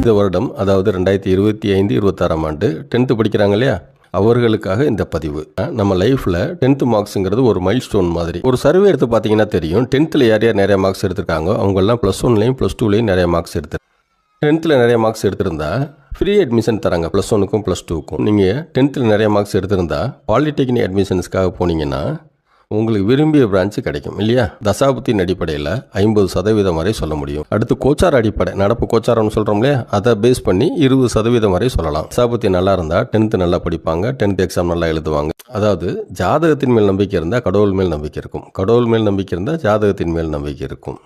இந்த வருடம் அதாவது ரெண்டாயிரத்தி இருபத்தி ஐந்து இருபத்தாறாம் ஆண்டு டென்த்து படிக்கிறாங்க இல்லையா? அவர்களுக்காக இந்த பதிவு. நம்ம லைஃப்பில் டென்த்து மார்க்ஸுங்கிறது ஒரு மைல் ஸ்டோன் மாதிரி. ஒரு சர்வே எடுத்து பார்த்தீங்கன்னா தெரியும். டென்த்தில் யார் யார் நிறைய மார்க்ஸ் எடுத்திருக்காங்க அவங்கெல்லாம் ப்ளஸ் ஒன்லையும் ப்ளஸ் டூலேயும் நிறைய மார்க்ஸ் எடுத்து டென்த்தில் நிறைய மார்க்ஸ் எடுத்திருந்தா ஃப்ரீ அட்மிஷன் தராங்க. ப்ளஸ் ஒனுக்கும் ப்ளஸ் டூக்கும் நீங்கள் டென்த்தில் நிறைய மார்க்ஸ் எடுத்திருந்தா பாலிடெக்னிக் அட்மிஷன்ஸ்க்காக போனீங்கன்னா உங்களுக்கு விரும்பிய பிரான்ச் கிடைக்கும் இல்லையா? தசாபுத்தின் அடிப்படையில் ஐம்பது சதவீதம் வரை சொல்ல முடியும். அடுத்து கோச்சார் அடிப்படை நடப்பு கோச்சாரம்னு சொல்கிறோம் இல்லையா அதை பேஸ் பண்ணி இருபது சதவீதம் வரை சொல்லலாம். தசாபுத்தி நல்லா இருந்தால் டென்த்து நல்லா படிப்பாங்க டென்த் எக்ஸாம் நல்லா எழுதுவாங்க. அதாவது ஜாதகத்தின் மேல் நம்பிக்கை இருந்தால் கடவுள் மேல் நம்பிக்கை இருக்கும். கடவுள் மேல் நம்பிக்கை இருந்தால் ஜாதகத்தின் மேல் நம்பிக்கை இருக்கும்.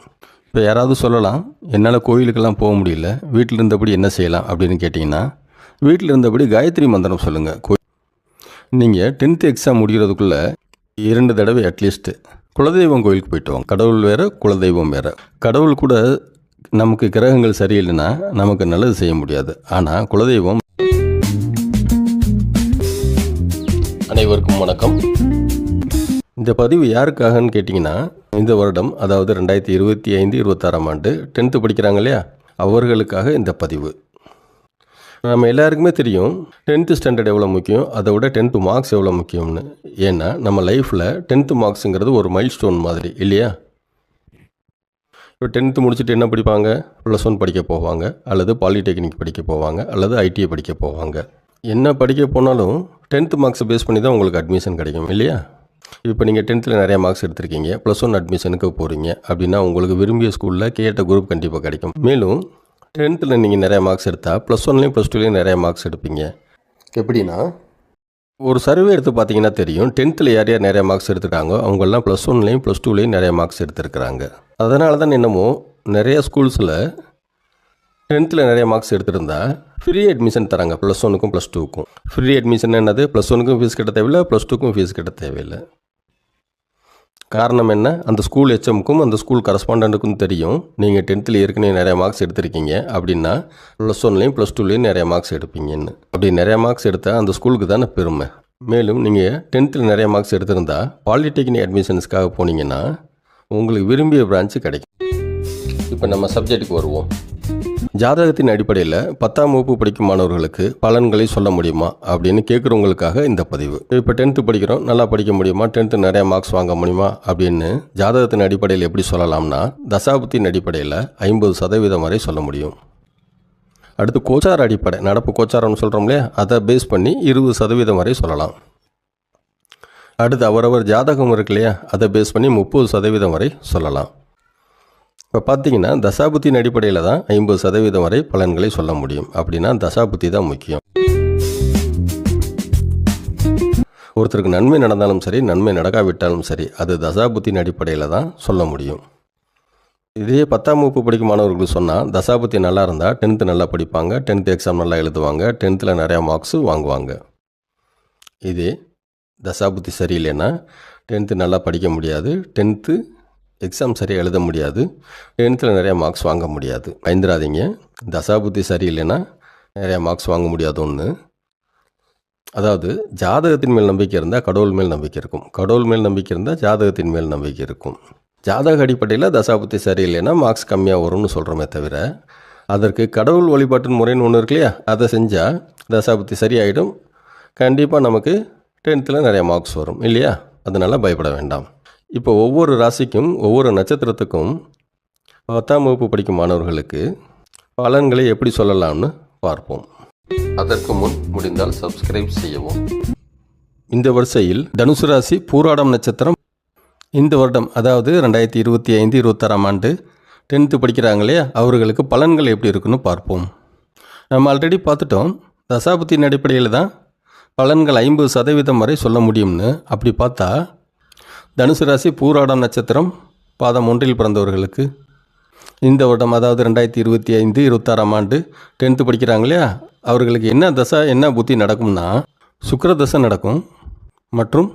இப்போ யாராவது சொல்லலாம் என்னால் கோயிலுக்கெல்லாம் போக முடியல வீட்டில் இருந்தபடி என்ன செய்யலாம்? அப்படின்னு கேட்டிங்கன்னா வீட்டில் இருந்தபடி காயத்ரி மந்திரம் சொல்லுங்கள் கோ நீங்கள் டென்த்து எக்ஸாம் முடிகிறதுக்குள்ளே இரண்டு தடவை அட்லீஸ்ட்டு குலதெய்வம் கோயிலுக்கு போயிட்டு வாங்க கடவுள் வேறு குலதெய்வம் வேறு. கடவுள் கூட நமக்கு கிரகங்கள் சரியில்லைன்னா நமக்கு நல்லது செய்ய முடியாது. ஆனால் குலதெய்வம் அனைவருக்கும் வணக்கம். இந்த பதிவு யாருக்காகன்னு கேட்டிங்கன்னா இந்த வருடம் அதாவது ரெண்டாயிரத்தி இருபத்தி ஐந்து இருபத்தாறாம் ஆண்டு டென்த்து படிக்கிறாங்க இல்லையா? அவர்களுக்காக இந்த பதிவு. நம்ம எல்லாருக்குமே தெரியும் டென்த்து ஸ்டாண்டர்ட் எவ்வளோ முக்கியம் அதை விட டென்த்து மார்க்ஸ் எவ்வளோ முக்கியம்னு. ஏன்னா நம்ம லைஃப்பில் டென்த்து மார்க்ஸுங்கிறது ஒரு மைல் ஸ்டோன் மாதிரி இல்லையா? இப்போ டென்த்து முடிச்சுட்டு என்ன படிப்பாங்க? ப்ளஸ் ஒன் படிக்க போவாங்க அல்லது பாலிடெக்னிக் படிக்க போவாங்க அல்லது ஐடிஐ படிக்க போவாங்க. என்ன படிக்க போனாலும் டென்த்து மார்க்ஸை பேஸ் பண்ணி தான் உங்களுக்கு அட்மிஷன் கிடைக்கும் இல்லையா? இப்போ நீங்கள் டென்த்தில் நிறையா மார்க்ஸ் எடுத்திருக்கீங்க ப்ளஸ் ஒன் அட்மிஷனுக்கு போகிறீங்க அப்படின்னா உங்களுக்கு விரும்பிய ஸ்கூலில் கேட்ட குரூப் கண்டிப்பாக கிடைக்கும். மேலும் டென்த்தில் நீங்கள் நிறைய மார்க்ஸ் எடுத்தால் ப்ளஸ் ஒன்லேயும் ப்ளஸ் டூலேயும் நிறைய மார்க்ஸ் எடுப்பீங்க. எப்படின்னா? ஒரு சர்வே எடுத்து பார்த்தீங்கன்னா தெரியும். டென்த்தில் யார் யார் நிறைய மார்க்ஸ் எடுத்திருக்காங்க அவங்கெல்லாம் ப்ளஸ் ஒன்லேயும் ப்ளஸ் டூலேயும் நிறைய மார்க்ஸ் எடுத்திருக்கிறாங்க. அதனால தான் என்னமோ நிறைய ஸ்கூல்ஸில் டென்த்தில் நிறைய மார்க்ஸ் எடுத்திருந்தா ஃப்ரீ அட்மிஷன் தராங்க. ப்ளஸ் ஒனுக்கும் ப்ளஸ் டூக்கும் ஃப்ரீ அட்மிஷன் என்னது? ப்ளஸ் ஒனுக்கும் ஃபீஸ் கட்ட தேவையில்லை ப்ளஸ் டூக்கும் ஃபீஸ் கட்ட தேவையில்லை. காரணம் என்ன? அந்த ஸ்கூல் ஹெச்எம்க்கும் அந்த ஸ்கூல் கரஸ்பாண்டண்ட்டுக்கும் தெரியும். நீங்கள் டென்த்தில் ஏற்கனவே நிறைய மார்க்ஸ் எடுத்திருக்கீங்க. அப்படின்னா ப்ளஸ் ஒன்லேயும் ப்ளஸ் டூலேயும் நிறைய மார்க்ஸ் எடுப்பீங்கன்னு. அப்படி நிறைய மார்க்ஸ் எடுத்தால் அந்த ஸ்கூலுக்கு தானே பெருமை. மேலும் நீங்கள் டென்த்தில் நிறைய மார்க்ஸ் எடுத்திருந்தா பாலிடெக்னிக் அட்மிஷன்ஸ்க்காக போனீங்கன்னா உங்களுக்கு விரும்பிய பிரான்ச்சு கிடைக்கும். இப்போ நம்ம சப்ஜெக்ட்டுக்கு வருவோம். ஜாதகத்தின் அடிப்படையில் பத்தாம் வகுப்பு படிக்கும் மாணவர்களுக்கு பலன்களை சொல்ல முடியுமா அப்படின்னு கேட்குறவங்களுக்காக இந்த பதிவு. இப்போ டென்த்து படிக்கிறோம் நல்லா படிக்க முடியுமா? டென்த்து நிறைய மார்க்ஸ் வாங்க முடியுமா? அப்படின்னு ஜாதகத்தின் அடிப்படையில் எப்படி சொல்லலாம்னா தசாபத்தின் அடிப்படையில் ஐம்பது சதவீதம் வரை சொல்ல முடியும். அடுத்து கோச்சார அடிப்படை நடப்பு கோச்சாரம்னு சொல்கிறோம் இல்லையா? அதை பேஸ் பண்ணி இருபது சதவீதம் வரை சொல்லலாம். அடுத்து அவரவர் ஜாதகம் இருக்கு இல்லையா? அதை பேஸ் பண்ணி முப்பது சதவீதம் வரை சொல்லலாம். இப்போ பார்த்தீங்கன்னா தசாபுத்தியின் அடிப்படையில் தான் ஐம்பது சதவீதம் வரை பலன்களை சொல்ல முடியும். அப்படின்னா தசாபுத்தி தான் முக்கியம். ஒருத்தருக்கு நன்மை நடந்தாலும் சரி நன்மை நடக்காவிட்டாலும் சரி அது தசாபுத்தியின் அடிப்படையில் தான் சொல்ல முடியும். இதே பத்தாம் வகுப்பு படிக்கும் மாணவர்களுக்கு சொன்னால் தசாபுத்தி நல்லா இருந்தால் டென்த்து நல்லா படிப்பாங்க டென்த்து எக்ஸாம் நல்லா எழுதுவாங்க டென்த்தில் நிறையா மார்க்ஸு வாங்குவாங்க. இதே தசாபுத்தி சரியில்லைன்னா டென்த்து நல்லா படிக்க முடியாது டென்த்து எக்ஸாம் சரியாக எழுத முடியாது. டென்த்தில் நிறையா மார்க்ஸ் வாங்க முடியாது. பயந்துடாதீங்க தசாபுத்தி சரியில்லைன்னா நிறையா மார்க்ஸ் வாங்க முடியாது ஒன்று அதாவது ஜாதகத்தின் மேல் நம்பிக்கை இருந்தால் கடவுள் மேல் நம்பிக்கை இருக்கும். கடவுள் மேல் நம்பிக்கை இருந்தால் ஜாதகத்தின் மேல் நம்பிக்கை இருக்கும். ஜாதக அடிப்படையில் தசாபுத்தி சரியில்லைன்னா மார்க்ஸ் கம்மியாக வரும்னு சொல்கிறோமே தவிர அதற்கு கடவுள் வழிபாட்டின் முறைன்னு ஒன்று இருக்கு இல்லையா? அதை செஞ்சால் தசாபுத்தி சரியாயிடும். கண்டிப்பாக நமக்கு டென்த்தில் நிறைய மார்க்ஸ் வரும். இல்லையா? அதனால் பயப்பட வேண்டாம். இப்போ ஒவ்வொரு ராசிக்கும் ஒவ்வொரு நட்சத்திரத்துக்கும் பத்தாம் வகுப்பு படிக்கும் மாணவர்களுக்கு பலன்களை எப்படி சொல்லலாம்னு பார்ப்போம். அதற்கு முன் முடிந்தால் சப்ஸ்கிரைப் செய்யவும். இந்த வரிசையில் தனுசு ராசி பூராடம் நட்சத்திரம். இந்த வருடம் அதாவது ரெண்டாயிரத்தி இருபத்தி ஐந்து இருபத்தாறாம் ஆண்டு டென்த்து படிக்கிறாங்க இல்லையா? அவர்களுக்கு பலன்கள் எப்படி இருக்குன்னு பார்ப்போம். நம்ம ஆல்ரெடி பார்த்துட்டோம். தசாபத்தின் அடிப்படையில் தான் பலன்கள் ஐம்பது சதவீதம் வரை சொல்ல முடியும்னு. அப்படி பார்த்தா தனுசு ராசி பூராடம் நட்சத்திரம் பாதம் ஒன்றில் பிறந்தவர்களுக்கு. இந்த வருடம் அதாவது ரெண்டாயிரத்தி இருபத்தி ஐந்து இருபத்தாறாம் ஆண்டு டென்த்து படிக்கிறாங்க இல்லையா? அவர்களுக்கு என்ன தசை என்ன புத்தி நடக்கும்னா சுக்கர தசை நடக்கும். மற்றும்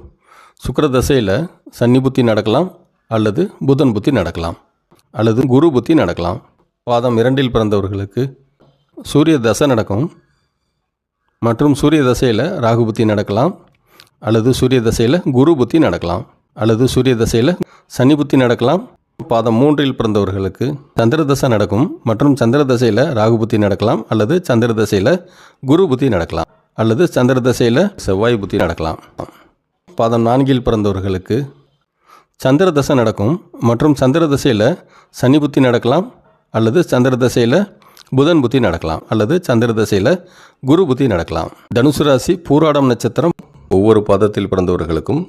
சுக்கர தசையில் சன்னி புத்தி நடக்கலாம் அல்லது புதன் புத்தி நடக்கலாம் அல்லது குரு புத்தி நடக்கலாம். பாதம் இரண்டில் பிறந்தவர்களுக்கு சூரிய தசை நடக்கும். மற்றும் சூரிய தசையில் ராகு புத்தி நடக்கலாம் அல்லது சூரிய தசையில் குரு புத்தி நடக்கலாம். அல்லது சூரிய தசையில் சனி புத்தி நடக்கலாம். பாதம் மூன்றில் பிறந்தவர்களுக்கு சந்திர தசை நடக்கும் மற்றும் சந்திர தசையில் ராகு புத்தி நடக்கலாம் அல்லது சந்திர தசையில் குரு புத்தி நடக்கலாம் அல்லது சந்திர தசையில் செவ்வாய் புத்தி நடக்கலாம். பாதம் நான்கில் பிறந்தவர்களுக்கு சந்திர தசை நடக்கும் மற்றும் சந்திர தசையில் சனி புத்தி நடக்கலாம் அல்லது சந்திர தசையில் புதன் புத்தி நடக்கலாம் அல்லது சந்திர தசையில் குரு புத்தி நடக்கலாம். தனுசு ராசி பூராடம் நட்சத்திரம் ஒவ்வொரு பாதத்தில் பிறந்தவர்களுக்கும்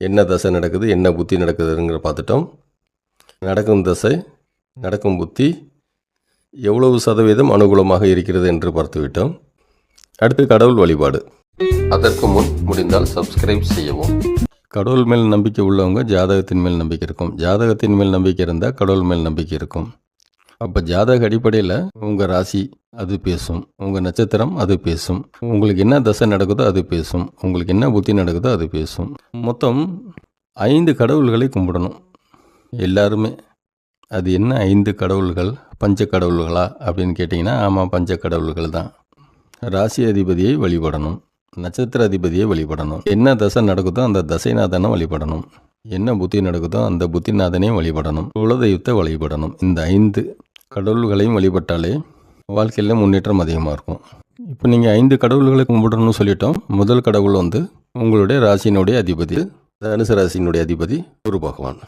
என்ன தசை நடக்குது என்ன புத்தி நடக்குதுங்கிற பார்த்துட்டோம். நடக்கும் தசை நடக்கும் புத்தி எவ்வளவு சதவீதம் அனுகூலமாக இருக்கிறது என்று பார்த்துவிட்டோம் அடுத்து கடவுள் வழிபாடு. அதற்கு முன் முடிந்தால் சப்ஸ்கிரைப் செய்யவும். கடவுள் மேல் நம்பிக்கை உள்ளவங்க ஜாதகத்தின் மேல் நம்பிக்கை இருக்கும். ஜாதகத்தின் மேல் நம்பிக்கை இருந்தால் கடவுள் மேல் நம்பிக்கை இருக்கும். அப்போ ஜாதக அடிப்படையில் உங்கள் ராசி அது பேசும் உங்கள் நட்சத்திரம் அது பேசும் உங்களுக்கு என்ன தசை நடக்குதோ அது பேசும் உங்களுக்கு என்ன புத்தி நடக்குதோ அது பேசும். மொத்தம் ஐந்து கடவுள்களை கும்பிடணும். எல்லாருமே அது என்ன ஐந்து கடவுள்கள் பஞ்ச கடவுள்களா அப்படின்னு கேட்டிங்கன்னா ஆமாம் பஞ்ச கடவுள்கள் தான். ராசி அதிபதியை வழிபடணும் நட்சத்திர அதிபதியை வழிபடணும். என்ன தசை நடக்குதோ அந்த தசைநாதனை வழிபடணும். என்ன புத்தி நடக்குதோ அந்த புத்திநாதனையும் வழிபடணும். குலதெய்வத்தை வழிபடணும். இந்த ஐந்து கடவுள்களையும் வழிபட்டாலே வாழ்க்கையில் முன்னேற்றம் அதிகமாக இருக்கும். இப்போ நீங்கள் ஐந்து கடவுள்களை கும்பிடணும்னு சொல்லிட்டோம். முதல் கடவுள் வந்து உங்களுடைய ராசியினுடைய அதிபதி தனுசு ராசியினுடைய அதிபதி குரு பகவான்.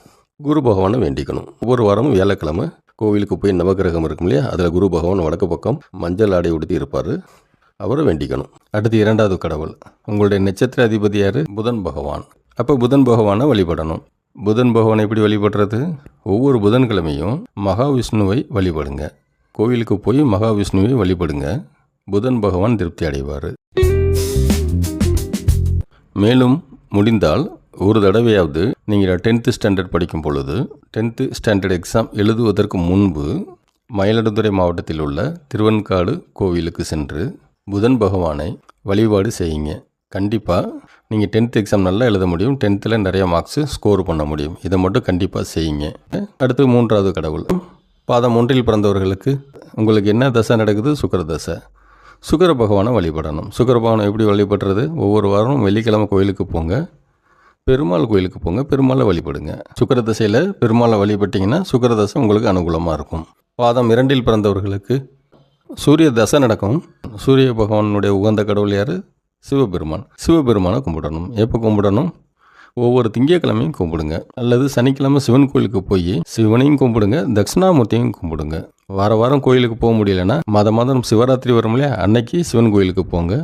குரு பகவானை வேண்டிக்கணும். ஒவ்வொரு வாரமும் வியாழக்கிழமை கோவிலுக்கு போய் நவகிரகம் இருக்கும் இல்லையா? அதில் குரு பகவான் வடக்கு பக்கம் மஞ்சள் ஆடை உடுத்தி இருப்பார். அவரை வேண்டிக்கணும். அடுத்து இரண்டாவது கடவுள். உங்களுடைய நட்சத்திர அதிபதி யார்? புதன் பகவான். அப்போ புதன் பகவானை வழிபடணும். புதன் பகவானை எப்படி வழிபடுறது? ஒவ்வொரு புதன்கிழமையும் மகாவிஷ்ணுவை வழிபடுங்க. கோவிலுக்கு போய் மகாவிஷ்ணுவை வழிபடுங்க. புதன் பகவான் திருப்தி அடைவார். மேலும் முடிந்தால் ஒரு தடவையாவது நீங்கள் டென்த்து ஸ்டாண்டர்ட் படிக்கும் பொழுது டென்த்து ஸ்டாண்டர்ட் எக்ஸாம் எழுதுவதற்கு முன்பு மயிலாடுதுறை மாவட்டத்தில் உள்ள திருவன்காடு கோவிலுக்கு சென்று புதன் பகவானை வழிபாடு செய்யுங்க. கண்டிப்பாக நீங்கள் டென்த் எக்ஸாம் நல்லா எழுத முடியும். டென்த்தில் நிறைய மார்க்ஸு ஸ்கோர் பண்ண முடியும். இதை மட்டும் கண்டிப்பாக செய்யுங்க. அடுத்து மூன்றாவது கடவுள். பாதம் ஒன்றில் பிறந்தவர்களுக்கு உங்களுக்கு என்ன தசை நடக்குது? சுக்கர தசை. சுக்கர பகவானை வழிபடணும். சுக்கர பகவானை எப்படி வழிபடுறது? ஒவ்வொரு வாரமும் வெள்ளிக்கிழமை கோயிலுக்கு போங்க. பெருமாள் கோயிலுக்கு போங்க. பெருமாளை வழிபடுங்க. சுக்கர தசையில் பெருமாளை வழிபட்டிங்கன்னா சுக்கர தசை உங்களுக்கு அனுகூலமாக இருக்கும். பாதம் இரண்டில் பிறந்தவர்களுக்கு சூரிய தசை நடக்கும். சூரிய பகவானுடைய உகந்த கடவுள் யார்? சிவபெருமான் சிவபெருமானை கும்பிடணும். எப்போ கும்பிடணும்? ஒவ்வொரு திங்கட்கிழமையும் கும்பிடுங்க. அல்லது சனிக்கிழமை சிவன் கோயிலுக்கு போய் சிவனையும் கும்பிடுங்க தட்சிணாமூர்த்தியும் கும்பிடுங்க. வார வாரம் கோயிலுக்கு போக முடியலன்னா மத மாதம் சிவராத்திரி வரும் இல்லையா? அன்னைக்கு சிவன் கோயிலுக்கு போங்க.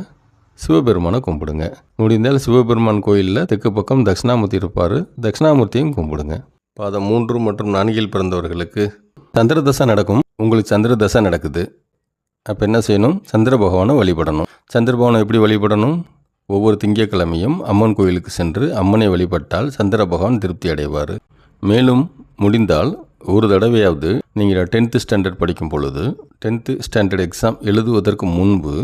சிவபெருமானை கும்பிடுங்க. முடிந்தால் சிவபெருமான் கோயிலில் தெற்கு பக்கம் தட்சிணாமூர்த்தி இருப்பார். தட்சிணாமூர்த்தியும் கும்பிடுங்க. பாதம் மூன்று மற்றும் நான்கில் பிறந்தவர்களுக்கு சந்திர தசை நடக்கும். உங்களுக்கு சந்திர தசை நடக்குது. அப்போ என்ன செய்யணும்? சந்திர பகவானை வழிபடணும். சந்திரபவனை எப்படி வழிபடணும்? ஒவ்வொரு திங்கட்கிழமையும் அம்மன் கோயிலுக்கு சென்று அம்மனை வழிபட்டால் சந்திர பகவான் திருப்தி அடைவார். மேலும் முடிந்தால் ஒரு தடவையாவது நீங்கள் டென்த்து ஸ்டாண்டர்ட் படிக்கும் பொழுது டென்த்து ஸ்டாண்டர்ட் எக்ஸாம் எழுதுவதற்கு முன்பு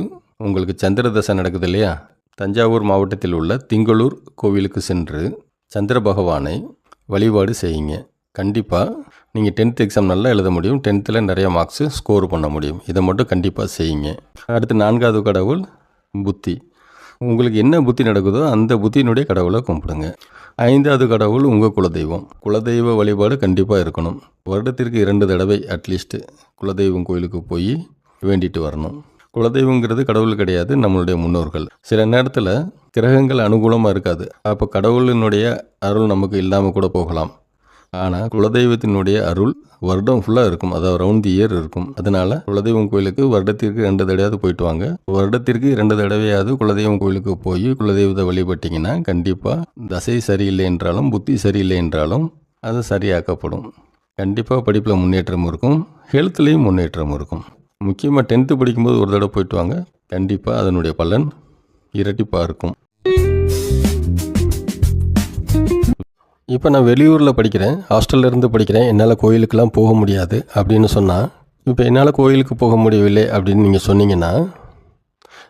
உங்களுக்கு சந்திர தசை நடக்குது இல்லையா? தஞ்சாவூர் மாவட்டத்தில் உள்ள திங்களூர் கோவிலுக்கு சென்று சந்திர பகவானை வழிபாடு செய்யுங்க. கண்டிப்பாக நீங்கள் டென்த் எக்ஸாம் நல்லா எழுத முடியும். டென்த்தில் நிறைய மார்க்ஸு ஸ்கோர் பண்ண முடியும். இதை மட்டும் கண்டிப்பாக செய்யுங்க. அடுத்து நான்காவது கடவுள் புத்தி. உங்களுக்கு என்ன புத்தி நடக்குதோ அந்த புத்தியினுடைய கடவுளை கும்பிடுங்க. ஐந்தாவது கடவுள் உங்கள் குலதெய்வம். குலதெய்வ வழிபாடு கண்டிப்பாக இருக்கணும். வருடத்திற்கு இரண்டு தடவை அட்லீஸ்ட்டு குலதெய்வம் கோயிலுக்கு போய் வேண்டிட்டு வரணும். குலதெய்வங்கிறது கடவுள் கிடையாது நம்மளுடைய முன்னோர்கள். சில நேரத்தில் கிரகங்கள் அனுகூலமாக இருக்காது. அப்போ கடவுளினுடைய அருள் நமக்கு இல்லாமல் கூட போகலாம். ஆனால் குலதெய்வத்தினுடைய அருள் வருடம் ஃபுல்லாக இருக்கும். அதாவது ரவுண்ட் தி இயர் இருக்கும். அதனால குலதெய்வம் கோயிலுக்கு வருடத்திற்கு ரெண்டு தடவையாவது போயிட்டு வாங்க. வருடத்திற்கு ரெண்டு தடவையாவது குலதெய்வம் கோயிலுக்கு போய் குலதெய்வத்தை வழிபட்டிங்கன்னா கண்டிப்பாக தசை சரியில்லை என்றாலும் புத்தி சரியில்லை என்றாலும் அது சரியாக்கப்படும். கண்டிப்பாக படிப்பில் முன்னேற்றம் இருக்கும். ஹெல்த்லேயும் முன்னேற்றம் இருக்கும். முக்கியமாக டென்த்து படிக்கும்போது ஒரு தடவை போயிட்டு வாங்க. கண்டிப்பாக அதனுடைய பலன் இரட்டிப்பாக இருக்கும். இப்போ நான் வெளியூரில் படிக்கிறேன் ஹாஸ்டல்லேருந்து படிக்கிறேன் என்னால் கோயிலுக்கெல்லாம் போக முடியாது அப்படின்னு சொன்னால் இப்போ என்னால் கோயிலுக்கு போக முடியவில்லை அப்படின்னு நீங்கள் சொன்னீங்கன்னா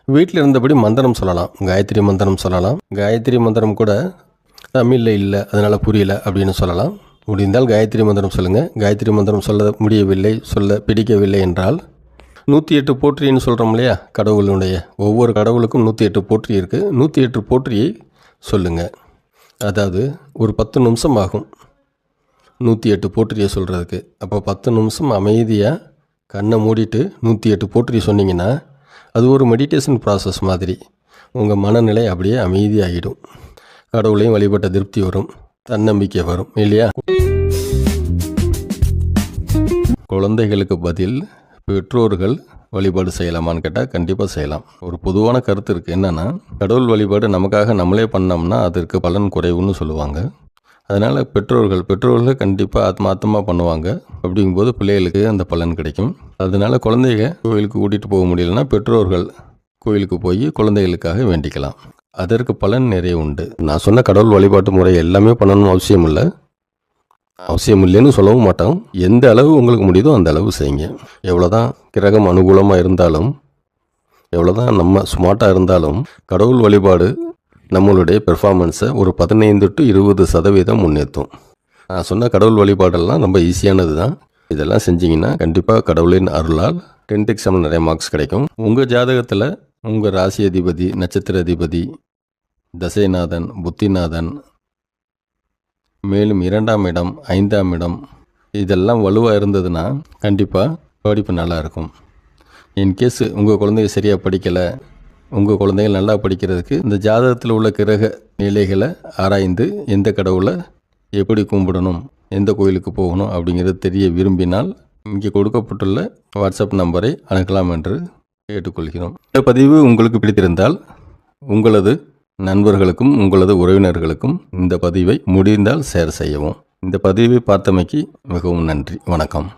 வீட்டில் இருந்தபடி மந்திரம் சொல்லலாம் காயத்ரி மந்திரம் சொல்லலாம். காயத்ரி மந்திரம் கூட தமிழில் இல்லை அதனால் புரியல அப்படின்னு சொல்லலாம். முடிந்தால் காயத்ரி மந்திரம் சொல்லுங்கள் காயத்ரி மந்திரம் சொல்ல முடியவில்லை சொல்ல பிடிக்கவில்லை என்றால் நூற்றி எட்டு போற்றின்னு சொல்கிறோம் இல்லையா கடவுளுடைய ஒவ்வொரு கடவுளுக்கும் நூற்றி எட்டு போற்றி இருக்குது நூற்றி எட்டு போற்றியை சொல்லுங்கள் அதாவது ஒரு பத்து நிமிஷம் ஆகும் நூற்றி எட்டு போற்றியை சொல்கிறதுக்கு அப்போ பத்து நிமிஷம் அமைதியாக கண்ணை மூடிட்டு நூற்றி எட்டு போற்றி சொன்னீங்கன்னா அது ஒரு மெடிடேஷன் ப்ராசஸ் மாதிரி. உங்கள் மனநிலை அப்படியே அமைதியாகிடும். கடவுளையும் வழிபட்ட திருப்தி வரும். தன்னம்பிக்கை வரும். இல்லையா? குழந்தைகளுக்கு பதில் பெற்றோர்கள் வழிபாடு செய்யலாமான்னு கேட்டால் கண்டிப்பாக செய்யலாம். ஒரு பொதுவான கருத்து இருக்குது என்னென்னா கடவுள் வழிபாடு நமக்காக நம்மளே பண்ணோம்னா அதற்கு பலன் குறைவுன்னு சொல்லுவாங்க. அதனால் பெற்றோர்கள் பெற்றோர்கள் கண்டிப்பாக ஆத்மாத்தமாக பண்ணுவாங்க. அப்படிங்கும்போது பிள்ளைகளுக்கு அந்த பலன் கிடைக்கும். அதனால் குழந்தைங்க கோயிலுக்கு கூட்டிகிட்டு போக முடியலன்னா பெற்றோர்கள் கோயிலுக்கு போய் குழந்தைகளுக்காக வேண்டிக்கலாம். அதற்கு பலன் நிறைய உண்டு. நான் சொன்ன கடவுள் வழிபாட்டு முறை எல்லாமே பண்ணணும்னு அவசியம் இல்லை அவசியம் இல்லைன்னு சொல்லவும் மாட்டோம். எந்த அளவு உங்களுக்கு முடியுதோ அந்த அளவு செய்யுங்க. எவ்வளோ தான் கிரகம் அனுகூலமாக இருந்தாலும் எவ்வளோ தான் நம்ம ஸ்மார்ட்டாக இருந்தாலும் கடவுள் வழிபாடு நம்மளுடைய பெர்ஃபார்மன்ஸை ஒரு பதினைந்து டு இருபது சதவீதம் முன்னேற்றும். நான் சொன்ன கடவுள் வழிபாடெல்லாம் ரொம்ப ஈஸியானது தான். இதெல்லாம் செஞ்சீங்கன்னா கண்டிப்பாக கடவுளின் அருளால் டென்த் எக்ஸாமில் நிறைய மார்க்ஸ் கிடைக்கும். உங்கள் ஜாதகத்தில் உங்கள் ராசி அதிபதி நட்சத்திர அதிபதி தசைநாதன் புத்திநாதன் மேலும் இரண்டாம் இடம் ஐந்தாம் இடம். இதெல்லாம் வலுவாக இருந்ததுன்னா கண்டிப்பாக படிப்பு நல்லாயிருக்கும் இன்கேஸ் உங்கள் குழந்தைங்க சரியாக படிக்கலை. உங்கள் குழந்தைகள் நல்லா படிக்கிறதுக்கு இந்த ஜாதகத்தில் உள்ள கிரக நிலைகளை ஆராய்ந்து எந்த கடவுளை எப்படி கும்பிடணும் எந்த கோயிலுக்கு போகணும் அப்படிங்கிறது தெரிய விரும்பினால் இங்கே கொடுக்கப்பட்டுள்ள வாட்ஸ்அப் நம்பரை அணுகலாம் என்று கேட்டுக்கொள்கிறோம். இந்த பதிவு உங்களுக்கு பிடித்திருந்தால் உங்களது நண்பர்களுக்கும் உங்களது உறவினர்களுக்கும் இந்த பதிவை முடிந்தால் ஷேர் செய்யவும். இந்த பதிவை பார்த்தமைக்கு மிகவும் நன்றி. வணக்கம்.